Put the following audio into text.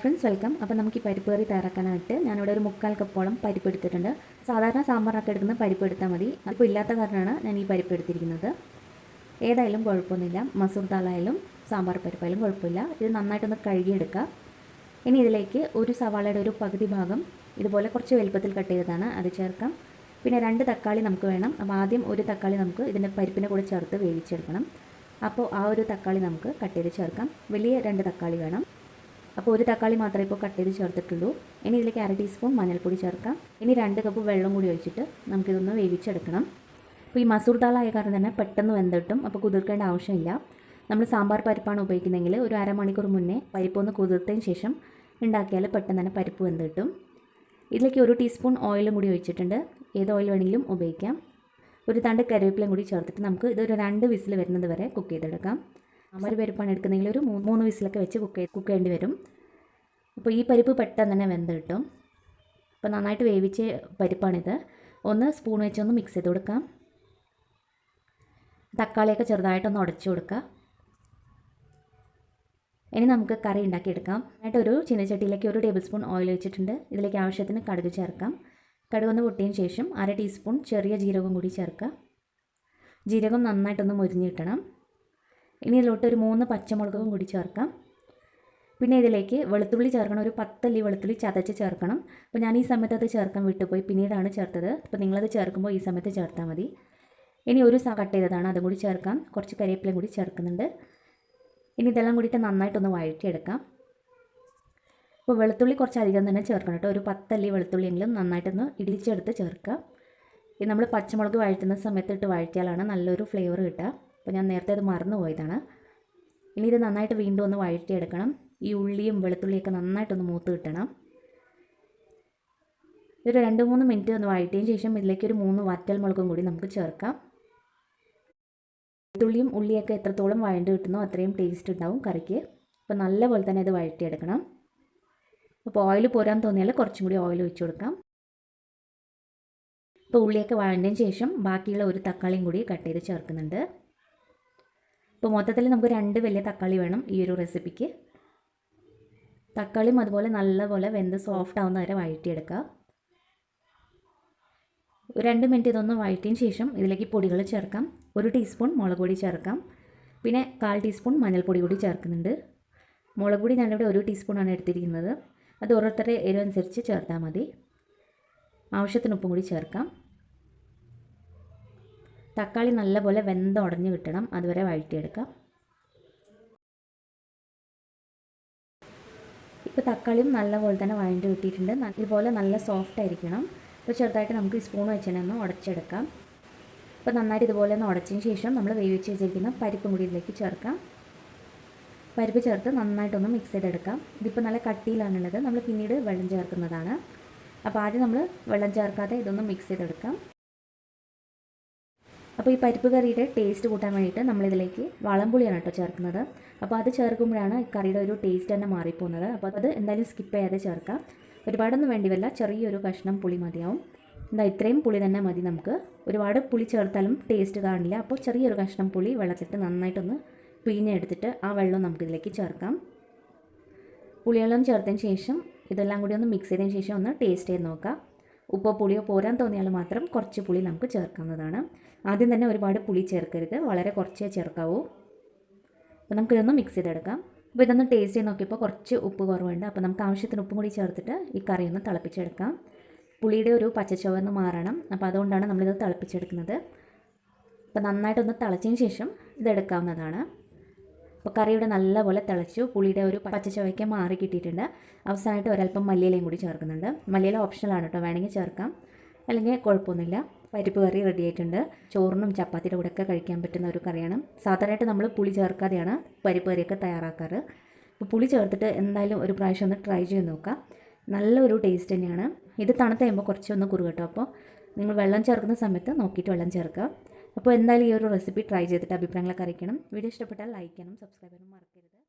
Friends welcome. അപ്പോൾ നമുക്ക് ഈ പരിപ്പ് കറി തയ്യാറാക്കാനായിട്ട് ഞാനിവിടെ ഒരു മുക്കാൽ കപ്പോളം പരിപ്പ് എടുത്തിട്ടുണ്ട്. സാധാരണ സാമ്പാറിനൊക്കെ എടുക്കുന്ന പരിപ്പ് എടുത്താൽ മതി. അപ്പോൾ ഇല്ലാത്ത കാരണമാണ് ഞാൻ ഈ പരിപ്പ് എടുത്തിരിക്കുന്നത്. ഏതായാലും കുഴപ്പമൊന്നുമില്ല. മസൂർ ദാളായാലും സാമ്പാർ പരിപ്പായാലും കുഴപ്പമില്ല. ഇത് നന്നായിട്ടൊന്ന് കഴുകിയെടുക്കുക ഇനി ഇതിലേക്ക് ഒരു സവാളയുടെ ഒരു പകുതി ഭാഗം ഇതുപോലെ കുറച്ച് വലുപ്പത്തിൽ കട്ട് ചെയ്തതാണ് അത് ചേർക്കാം. പിന്നെ രണ്ട് തക്കാളി നമുക്ക് വേണം. അപ്പോൾ ആദ്യം ഒരു തക്കാളി നമുക്ക് ഇതിന്റെ പരിപ്പിന്റെ കൂടെ ചേർത്ത് വേവിച്ചെടുക്കണം. അപ്പോൾ ആ ഒരു തക്കാളി നമുക്ക് കട്ട് ചെയ്ത് ചേർക്കാം. വലിയ രണ്ട് തക്കാളി വേണം. അപ്പോൾ ഒരു തക്കാളി മാത്രമേ ഇപ്പോൾ കട്ട് ചെയ്ത് ചേർത്തിട്ടുള്ളൂ. ഇനി ഇതിലേക്ക് അര ടീസ്പൂൺ മഞ്ഞൾപ്പൊടി ചേർക്കാം. ഇനി രണ്ട് കപ്പ് വെള്ളം കൂടി ഒഴിച്ചിട്ട് നമുക്കിതൊന്ന് വേവിച്ചെടുക്കണം. അപ്പോൾ ഈ മസൂർ ദാളായ കാരണം തന്നെ പെട്ടെന്ന് വെന്തിട്ടും അപ്പോൾ കുതിർക്കേണ്ട ആവശ്യമില്ല. നമ്മൾ സാമ്പാർ പരിപ്പാണ് ഉപയോഗിക്കുന്നതെങ്കിൽ ഒരു അരമണിക്കൂർ മുന്നേ പരിപ്പൊന്ന് കുതിർത്തതിന് ശേഷം ഉണ്ടാക്കിയാൽ പെട്ടെന്ന് തന്നെ പരിപ്പ് വെന്ത് കിട്ടും. ഇതിലേക്ക് ഒരു ടീസ്പൂൺ ഓയിലും കൂടി ഒഴിച്ചിട്ടുണ്ട്. ഏത് ഓയിൽ വേണമെങ്കിലും ഉപയോഗിക്കാം. ഒരു തണ്ട് കറിവേപ്പിലയും കൂടി ചേർത്തിട്ട് നമുക്ക് ഇതൊരു രണ്ട് വിസിൽ വരുന്നത് വരെ കുക്ക് ചെയ്തെടുക്കാം. ഒരു പരിപ്പാണ് എടുക്കുന്നതെങ്കിൽ ഒരു മൂന്ന് മൂന്ന് വിസിലൊക്കെ വെച്ച് കുക്ക് കുക്ക് ചെയ്യേണ്ടി വരും. അപ്പോൾ ഈ പരിപ്പ് പെട്ടെന്ന് തന്നെ വെന്ത് കിട്ടും. അപ്പോൾ നന്നായിട്ട് വേവിച്ച പരിപ്പാണിത്. ഒന്ന് സ്പൂൺ വെച്ചൊന്ന് മിക്സ് ചെയ്ത് കൊടുക്കാം. തക്കാളിയൊക്കെ ചെറുതായിട്ടൊന്ന് ഉടച്ചു കൊടുക്കുക ഇനി നമുക്ക് കറി ഉണ്ടാക്കിയെടുക്കാം. ആയിട്ട് ഒരു ചീനച്ചട്ടിയിലേക്ക് ഒരു ടേബിൾ സ്പൂൺ ഓയിൽ വെച്ചിട്ടുണ്ട്. ഇതിലേക്ക് ആവശ്യത്തിന് കടുക് ചേർക്കാം. കടുക് ഒന്ന് പൊട്ടിയതിന് ശേഷം അര ടീസ്പൂൺ ചെറിയ ജീരകം കൂടി ചേർക്കുക ജീരകം നന്നായിട്ടൊന്ന് മുരിഞ്ഞ് കിട്ടണം. ഇനി ഇതിലോട്ട് ഒരു മൂന്ന് പച്ചമുളകും കൂടി ചേർക്കാം. പിന്നെ ഇതിലേക്ക് വെളുത്തുള്ളി ചേർക്കണം. ഒരു പത്തല്ലി വെളുത്തുള്ളി ചതച്ച് ചേർക്കണം. അപ്പോൾ ഞാൻ ഈ സമയത്ത് അത് ചേർക്കാൻ വിട്ടുപോയി. പിന്നീടാണ് ചേർത്തത്. അപ്പോൾ നിങ്ങളത് ചേർക്കുമ്പോൾ ഈ സമയത്ത് ചേർത്താൽ മതി. ഇനി ഒരു കട്ട് ചെയ്തതാണ്. അതും കൂടി ചേർക്കാം. കുറച്ച് കരിവേപ്പിലയും കൂടി ചേർക്കുന്നുണ്ട്. ഇനി ഇതെല്ലാം കൂടിയിട്ട് നന്നായിട്ടൊന്ന് വഴറ്റിയെടുക്കാം. അപ്പോൾ വെളുത്തുള്ളി കുറച്ച് അധികം തന്നെ ചേർക്കണം കേട്ടോ. ഒരു പത്തല്ലി വെളുത്തുള്ളിയെങ്കിലും നന്നായിട്ടൊന്ന് ഇടിച്ചെടുത്ത് ചേർക്കാം ഇത് നമ്മൾ പച്ചമുളക് വഴറ്റുന്ന സമയത്ത് ഇട്ട് വഴറ്റിയാലാണ് നല്ലൊരു ഫ്ലേവർ കിട്ടുക. അപ്പോൾ ഞാൻ നേരത്തെ അത് മറന്നുപോയതാണ്. ഇനി ഇത് നന്നായിട്ട് വീണ്ടും ഒന്ന് വഴറ്റിയെടുക്കണം. ഈ ഉള്ളിയും വെളുത്തുള്ളിയൊക്കെ നന്നായിട്ടൊന്ന് മൂത്ത് കിട്ടണം. ഒരു രണ്ട് മൂന്ന് മിനിറ്റ് ഒന്ന് വഴറ്റിയതിന് ശേഷം ഇതിലേക്ക് ഒരു മൂന്ന് വറ്റൽ മുളകും കൂടി നമുക്ക് ചേർക്കാം. വെളുത്തുള്ളിയും ഉള്ളിയൊക്കെ എത്രത്തോളം വഴണ്ട് കിട്ടുന്നോ അത്രയും ടേസ്റ്റ് ഉണ്ടാവും കറിക്ക്. അപ്പോൾ നല്ലപോലെ തന്നെ ഇത് വഴറ്റിയെടുക്കണം. അപ്പോൾ ഓയിൽ പോരാൻ തോന്നിയാൽ കുറച്ചും കൂടി ഓയിൽ ഒഴിച്ചു കൊടുക്കാം. ഇപ്പോൾ ഉള്ളിയൊക്കെ വഴണ്ടതിന് ശേഷം ബാക്കിയുള്ള ഒരു തക്കാളിയും കൂടി കട്ട് ചെയ്ത് ചേർക്കുന്നുണ്ട്. ഇപ്പോൾ മൊത്തത്തിൽ നമുക്ക് രണ്ട് വലിയ തക്കാളി വേണം ഈ ഒരു റെസിപ്പിക്ക്. തക്കാളിയും അതുപോലെ നല്ലപോലെ വെന്ത് സോഫ്റ്റ് ആവുന്ന വരെ വഴറ്റിയെടുക്കുക രണ്ട് മിനിറ്റ് ഇതൊന്ന് വഴറ്റിയതിന് ശേഷം ഇതിലേക്ക് പൊടികൾ ചേർക്കാം. ഒരു ടീസ്പൂൺ മുളക് പൊടി ചേർക്കാം. പിന്നെ കാൽ ടീസ്പൂൺ മഞ്ഞൾപ്പൊടി കൂടി ചേർക്കുന്നുണ്ട്. മുളക് പൊടി ഞാനിവിടെ ഒരു ടീസ്പൂണാണ് എടുത്തിരിക്കുന്നത്. അത് ഓരോരുത്തരുടെ എരിവനുസരിച്ച് ചേർത്താൽ മതി. ആവശ്യത്തിന് ഉപ്പും കൂടി ചേർക്കാം. തക്കാളി നല്ലപോലെ വെന്തുടഞ്ഞ് കിട്ടണം. അതുവരെ വഴറ്റിയെടുക്കാം. ഇപ്പോൾ തക്കാളിയും നല്ലപോലെ തന്നെ വഴണ്ട് കിട്ടിയിട്ടുണ്ട്. ഇതുപോലെ നല്ല സോഫ്റ്റ് ആയിരിക്കണം. അപ്പോൾ ചെറുതായിട്ട് നമുക്ക് സ്പൂൺ വെച്ച് തന്നെ ഒന്ന് ഉടച്ചെടുക്കാം. അപ്പോൾ നന്നായിട്ട് ഇതുപോലെ ഒന്ന് ഉടച്ചതിന് ശേഷം നമ്മൾ വേവിച്ച് വെച്ചിരിക്കുന്ന പരിപ്പും കൂടി ഇതിലേക്ക് ചേർക്കാം. പരിപ്പ് ചേർത്ത് നന്നായിട്ടൊന്ന് മിക്സ് ചെയ്തെടുക്കാം. ഇതിപ്പോൾ നല്ല കട്ടിയിലാണുള്ളത്. നമ്മൾ പിന്നീട് വെള്ളം ചേർക്കുന്നതാണ്. അപ്പോൾ ആദ്യം നമ്മൾ വെള്ളം ചേർക്കാതെ ഇതൊന്ന് മിക്സ് ചെയ്തെടുക്കാം. അപ്പോൾ ഈ പരിപ്പ് കറിയുടെ ടേസ്റ്റ് കൂട്ടാൻ വേണ്ടിയിട്ട് നമ്മളിതിലേക്ക് വളംപുളിയാണ് കേട്ടോ ചേർക്കുന്നത്. അപ്പോൾ അത് ചേർക്കുമ്പോഴാണ് ഈ കറിയുടെ ഒരു ടേസ്റ്റ് തന്നെ മാറിപ്പോകുന്നത്. അപ്പോൾ അത് എന്തായാലും സ്കിപ്പ് ചെയ്യാതെ ചേർക്കാം. ഒരുപാടൊന്നും വേണ്ടി വരില്ല ചെറിയൊരു കഷ്ണം പുളി മതിയാവും. എന്താ ഇത്രയും പുളി തന്നെ മതി നമുക്ക്. ഒരുപാട് പുളി ചേർത്താലും ടേസ്റ്റ് കാണില്ല അപ്പോൾ ചെറിയൊരു കഷ്ണം പുളി വെള്ളത്തിട്ട് നന്നായിട്ടൊന്ന് പിഴിഞ്ഞെടുത്തിട്ട് ആ വെള്ളം നമുക്കിതിലേക്ക് ചേർക്കാം. പുളിവെള്ളം ചേർത്തതിന് ശേഷം ഇതെല്ലാം കൂടി ഒന്ന് മിക്സ് ചെയ്തതിന് ശേഷം ഒന്ന് ടേസ്റ്റ് ചെയ്ത് നോക്കാം. ഉപ്പോ പുളിയോ പോരാൻ തോന്നിയാൽ മാത്രം കുറച്ച് പുളി നമുക്ക് ചേർക്കാവുന്നതാണ് ആദ്യം തന്നെ ഒരുപാട് പുളി ചേർക്കരുത്. വളരെ കുറച്ചേ ചേർക്കാവൂ. അപ്പോൾ നമുക്കിതൊന്ന് മിക്സ് ചെയ്തെടുക്കാം. അപ്പോൾ ഇതൊന്ന് ടേസ്റ്റ് ചെയ്ത് നോക്കിയപ്പോൾ കുറച്ച് ഉപ്പ് കുറവുണ്ട്. അപ്പോൾ നമുക്ക് ആവശ്യത്തിന് ഉപ്പും കൂടി ചേർത്തിട്ട് ഈ കറി ഒന്ന് തിളപ്പിച്ചെടുക്കാം. പുളിയുടെ ഒരു പച്ചച്ചുവന്ന് മാറണം. അപ്പോൾ അതുകൊണ്ടാണ് നമ്മളിത് തിളപ്പിച്ചെടുക്കുന്നത്. അപ്പോൾ നന്നായിട്ടൊന്ന് തിളച്ചതിന് ശേഷം ഇതെടുക്കാവുന്നതാണ്. അപ്പോൾ കറിയുടെ നല്ലപോലെ തിളച്ചു പുളിയുടെ ഒരു പച്ചച്ചവയ്ക്ക് മാറി കിട്ടിയിട്ടുണ്ട്. അവസാനമായിട്ട് ഒരല്പം മല്ലിയിലയും കൂടി ചേർക്കുന്നുണ്ട്. മല്ലിയില ഓപ്ഷണലാണ് കേട്ടോ. വേണമെങ്കിൽ ചേർക്കാം. അല്ലെങ്കിൽ കുഴപ്പമൊന്നുമില്ല. പരിപ്പ് കറി റെഡി ആയിട്ടുണ്ട്. ചോറിനും ചപ്പാത്തിയുടെ കൂടെ ഒക്കെ കഴിക്കാൻ പറ്റുന്ന ഒരു കറിയാണ്. സാധാരണയായിട്ട് നമ്മൾ പുളി ചേർക്കാതെയാണ് പരിപ്പ് കറിയൊക്കെ തയ്യാറാക്കാറ്. അപ്പോൾ പുളി ചേർത്തിട്ട് എന്തായാലും ഒരു പ്രാവശ്യം ഒന്ന് ട്രൈ ചെയ്ത് നോക്കാം. നല്ലൊരു ടേസ്റ്റ് തന്നെയാണ്. ഇത് തണുത്ത് കഴിയുമ്പോൾ കുറച്ചൊന്ന് കുറുകട്ടോ അപ്പോൾ നിങ്ങൾ വെള്ളം ചേർക്കുന്ന സമയത്ത് നോക്കിയിട്ട് വെള്ളം ചേർക്കുക. അപ്പോൾ എന്തായാലും ഈ ഒരു റെസിപ്പി ട്രൈ ചെയ്തിട്ട് അഭിപ്രായങ്ങളൊക്കെ അറിയിക്കണം. വീഡിയോ ഇഷ്ടപ്പെട്ടാൽ ലൈക്ക് ചെയ്യണം സബ്സ്ക്രൈബ് ചെയ്യാനും മറക്കരുത്.